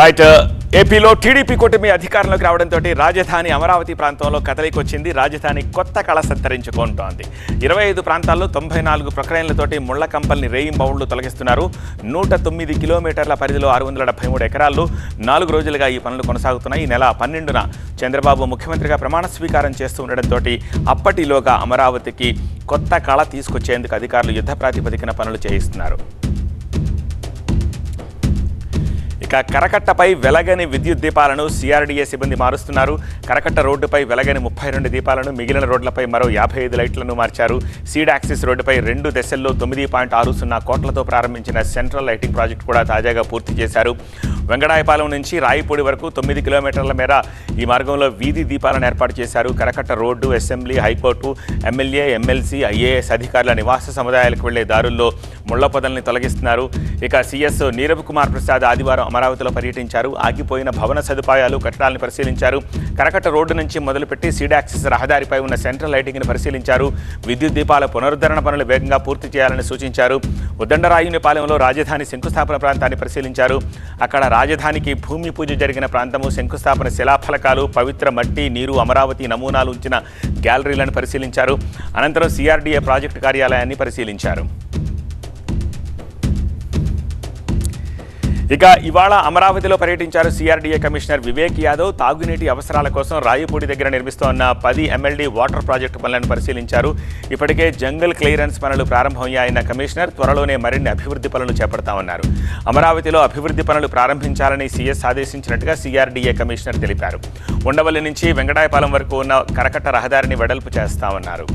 Right ఏపీలో TDP కూటమి అధికారంలోకి రావడంతో రాజధాని అమరావతి ప్రాంతంలో కదలికొచ్చింది. రాజధాని కొత్త కళ సంతరించుకుంటోంది. ఇరవై ఐదు ప్రాంతాల్లో తొంభై నాలుగు ప్రక్రియలతోటి ముళ్ళ కంపల్ని రేయిం బౌండ్లు తొలగిస్తున్నారు. నూట తొమ్మిది కిలోమీటర్ల పరిధిలో ఆరు వందల డెబ్బై మూడు ఎకరాల్లో నాలుగు రోజులుగా ఈ పనులు కొనసాగుతున్నాయి. ఈ నెల పన్నెండున చంద్రబాబు ముఖ్యమంత్రిగా ప్రమాణ స్వీకారం చేస్తూ ఉండడంతో అప్పటిలోగా అమరావతికి కొత్త కళ తీసుకొచ్చేందుకు అధికారులు యుద్ధ ప్రాతిపదికన పనులు చేయిస్తున్నారు. ఇక కరకట్టపై వెలగని విద్యుత్ దీపాలను సిఆర్డీఏ సిబ్బంది మారుస్తున్నారు. కరకట్ట రోడ్డుపై వెలగని ముప్పై రెండు దీపాలను మిగిలిన రోడ్లపై మరో యాభై ఐదు లైట్లను మార్చారు. సీడ్ యాక్సిస్ రోడ్డుపై రెండు దశల్లో తొమ్మిది పాయింట్ ఆరు సున్నా కోట్లతో ప్రారంభించిన సెంట్రల్ లైటింగ్ ప్రాజెక్ట్ కూడా తాజాగా పూర్తి చేశారు. వెంగడాయపాలెం నుంచి రాయిపూడి వరకు తొమ్మిది కిలోమీటర్ల మేర ఈ మార్గంలో వీధి దీపాలను ఏర్పాటు చేశారు. Karakatta road assembly high court MLA MLC IAS అధికారుల నివాస సముదాయాలకు వెళ్ళే దారుల్లో ముళ్ళ పొదల్ని తొలగిస్తున్నారు. ఇక సీఎస్ నీరవ్ కుమార్ ప్రసాద్ ఆదివారం అమరావతిలో పర్యటించారు. ఆగిపోయిన భవన సదుపాయాలు కట్టడాలను పరిశీలించారు. కరకట్ట రోడ్డు నుంచి మొదలుపెట్టి సీడాక్సిస్ రహదారిపై ఉన్న సెంట్రల్ లైటింగ్ను పరిశీలించారు. విద్యుత్ దీపాల పునరుద్ధరణ పనులు వేగంగా పూర్తి చేయాలని సూచించారు. ఉదండరాయునిపాలెంలో రాజధాని శంకుస్థాపన ప్రాంతాన్ని పరిశీలించారు. అక్కడ రాజధానికి భూమి పూజ జరిగిన ప్రాంతము శంకుస్థాపన శిలాఫలకాలు పవిత్ర మట్టి నీరు అమరావతి నమూనాలు ఉంచిన గ్యాలరీలను పరిశీలించారు. అనంతరం సిఆర్డీఏ ప్రాజెక్టు కార్యాలయాన్ని పరిశీలించారు. ఇక ఇవాళ అమరావతిలో పర్యటించారు సిఆర్డీఏ కమిషనర్ వివేక్ యాదవ్. తాగునీటి అవసరాల కోసం రాయపూడి దగ్గర నిర్మిస్తోన్న పది ఎమ్మెల్డీ వాటర్ ప్రాజెక్టు పనులను పరిశీలించారు. ఇప్పటికే జంగల్ క్లియరెన్స్ పనులు ప్రారంభమయ్యాయన్న కమిషనర్ త్వరలోనే మరిన్ని అభివృద్ధి పనులు చేపడతామన్నారు. అమరావతిలో అభివృద్ధి పనులు ప్రారంభించాలని సీఎస్ ఆదేశించినట్టుగా సిఆర్డీఏ కమిషనర్ తెలిపారు. ఉండవల్లి నుంచి వెంకటాయపాలెం వరకు ఉన్న కరకట్ట రహదారిని వెడల్పు చేస్తామన్నారు.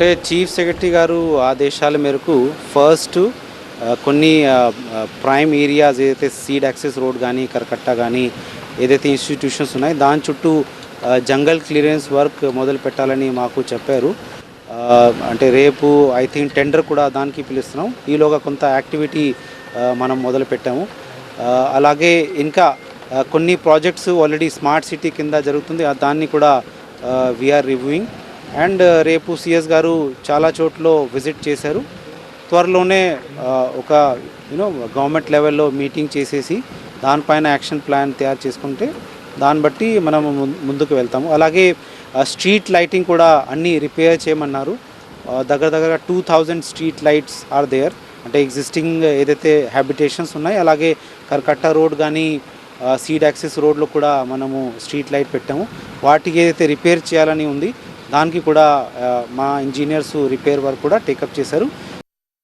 అంటే చీఫ్ సెక్రటరీ గారు ఆదేశాల మేరకు ఫస్ట్ కొన్ని ప్రైమ్ ఏరియాస్ ఏదైతే సీడ్ యాక్సెస్ రోడ్ కానీ కరకట్ట కానీ ఏదైతే ఇన్స్టిట్యూషన్స్ ఉన్నాయో దాని చుట్టూ జంగల్ క్లియరెన్స్ వర్క్ మొదలు పెట్టాలని మాకు చెప్పారు. అంటే రేపు ఐ థింక్ టెండర్ కూడా దానికి పిలుస్తున్నాం. ఈలోగా కొంత యాక్టివిటీ మనం మొదలు పెట్టాము. అలాగే ఇంకా కొన్ని ప్రాజెక్ట్స్ ఆల్రెడీ స్మార్ట్ సిటీ కింద జరుగుతుంది. దాన్ని కూడా వీఆర్ రివ్యూయింగ్. అండ్ uh, రేపు సిఎస్ గారు చాలా చోట్ల విజిట్ చేశారు. త్వరలోనే uh, ఒక యూనో గవర్నమెంట్ లెవెల్లో మీటింగ్ చేసేసి దానిపైన యాక్షన్ ప్లాన్ తయారు చేసుకుంటే దాన్ని బట్టి మనం ముందుకు వెళ్తాము. అలాగే uh, స్ట్రీట్ లైటింగ్ కూడా అన్నీ రిపేర్ చేయమన్నారు. దగ్గర దగ్గర two thousand street lights are there. అంటే ఎగ్జిస్టింగ్ ఏదైతే హ్యాబిటేషన్స్ ఉన్నాయి అలాగే కర్కట్ట రోడ్ కానీ సీడ్ యాక్సెస్ రోడ్లో కూడా మనము స్ట్రీట్ లైట్ పెట్టాము. వాటికి ఏదైతే రిపేర్ చేయాలని ఉంది దానికి కూడా మా ఇంజనీర్స్ రిపేర్ వర్క్ కూడా టేకప్ చేశారు.